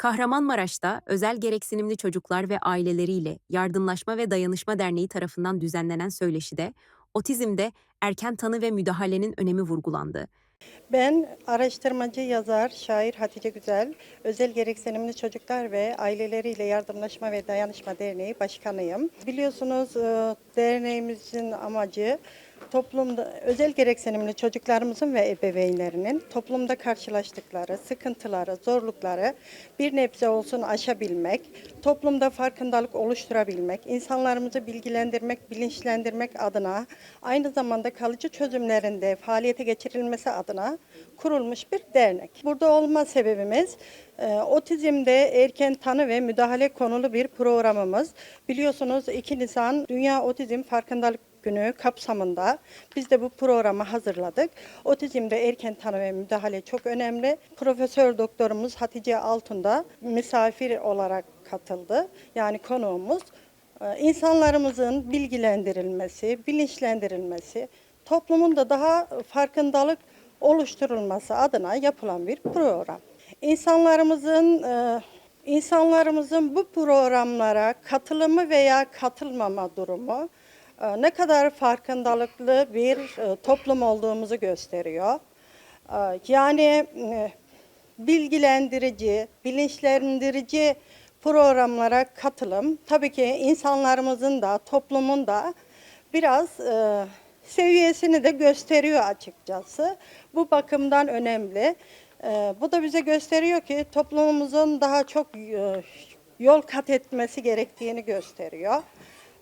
Kahramanmaraş'ta özel gereksinimli çocuklar ve aileleriyle Yardımlaşma ve Dayanışma Derneği tarafından düzenlenen söyleşide otizmde erken tanı ve müdahalenin önemi vurgulandı. Ben araştırmacı, yazar, şair Hatice Güzel, Özel Gereksinimli Çocuklar ve Aileleriyle Yardımlaşma ve Dayanışma Derneği Başkanıyım. Biliyorsunuz e, derneğimizin amacı toplumda özel gereksinimli çocuklarımızın ve ebeveynlerinin toplumda karşılaştıkları sıkıntıları, zorlukları bir nebze olsun aşabilmek, toplumda farkındalık oluşturabilmek, insanlarımızı bilgilendirmek, bilinçlendirmek adına aynı zamanda kalıcı çözümlerinde faaliyete geçirilmesi adına kurulmuş bir dernek. Burada olma sebebimiz e, otizmde erken tanı ve müdahale konulu bir programımız. Biliyorsunuz 2 Nisan Dünya Otizm Farkındalık Günü kapsamında biz de bu programı hazırladık. Otizmde erken tanı ve müdahale çok önemli. Profesör doktorumuz Hatice Altun da misafir olarak katıldı. Yani konuğumuz. Ee, İnsanlarımızın bilgilendirilmesi, bilinçlendirilmesi, toplumun da daha farkındalık oluşturulması adına yapılan bir program. İnsanlarımızın e, insanlarımızın bu programlara katılımı veya katılmama durumu e, ne kadar farkındalıklı bir e, toplum olduğumuzu gösteriyor. E, Yani e, bilgilendirici, bilinçlendirici programlara katılım tabii ki insanlarımızın da toplumun da biraz e, seviyesini de gösteriyor açıkçası. Bu bakımdan önemli. Bu da bize gösteriyor ki toplumumuzun daha çok yol kat etmesi gerektiğini gösteriyor.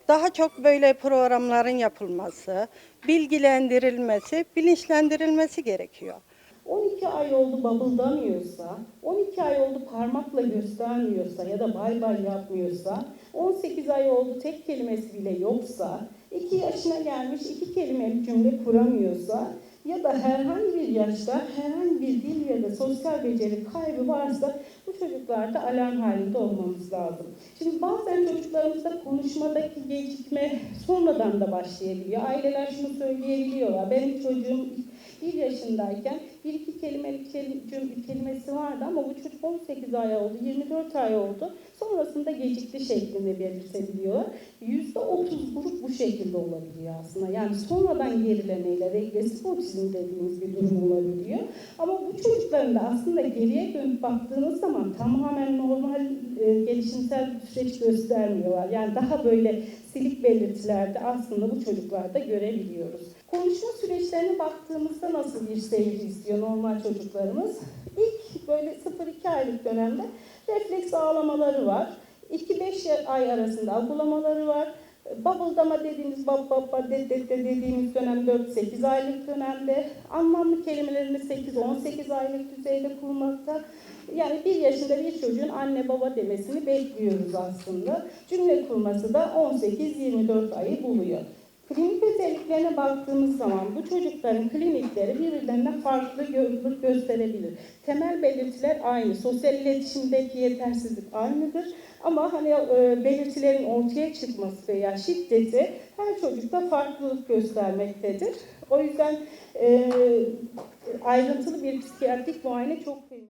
Daha çok böyle programların yapılması, bilgilendirilmesi, bilinçlendirilmesi gerekiyor. 12 ay oldu babıldamıyorsa, 12 ay oldu parmakla göstermiyorsa ya da bay bay yapmıyorsa, 18 ay oldu tek kelimesi bile yoksa, 2 yaşına gelmiş iki kelimelik cümle kuramıyorsa ya da herhangi bir yaşta herhangi bir dil ya da sosyal beceri kaybı varsa bu çocuklarda alarm halinde olmamız lazım. Şimdi bazen çocuklarımızda konuşmadaki gecikme sonradan da başlayabiliyor. Aileler şunu söyleyebiliyorlar. Benim çocuğum bir yaşındayken bir iki kelimelik kelim- kelimesi vardı ama bu çocuk 18 ay oldu, 24 ay oldu. Sonrasında gecikti şeklinde belirtebiliyorlar. %30 grup bu şekilde olabiliyor aslında. Yani sonradan gerilemeyle regresif otizm dediğimiz bir durum olabiliyor. Ama bu çocukların da aslında geriye dönüp baktığınız zaman tamamen normal e, gelişimsel bir süreç göstermiyorlar. Yani daha böyle silik belirtilerde aslında bu çocuklarda görebiliyoruz. Konuşma süreçlerine baktığımızda nasıl bir seyir istiyor normal çocuklarımız? İlk böyle 0-2 aylık dönemde refleks ağlamaları var. 2-5 ay arasında agulamaları var. Babıldama dediğimiz bab bab bab de, de, de dediğimiz dönem 4-8 aylık dönemde. Anlamlı kelimelerini 8-18 aylık düzeyde kurmakta. Yani bir yaşında bir çocuğun anne baba demesini bekliyoruz aslında. Cümle kurması da 18-24 ayı buluyor. Klinik özelliklerine baktığımız zaman bu çocukların klinikleri birbirlerinden farklı gö- gösterebilir. Temel belirtiler aynı. Sosyal iletişimdeki yetersizlik aynıdır. Ama hani e, belirtilerin ortaya çıkması veya şiddeti her çocukta farklılık göstermektedir. O yüzden e, ayrıntılı bir psikiyatrik muayene çok kıymetli.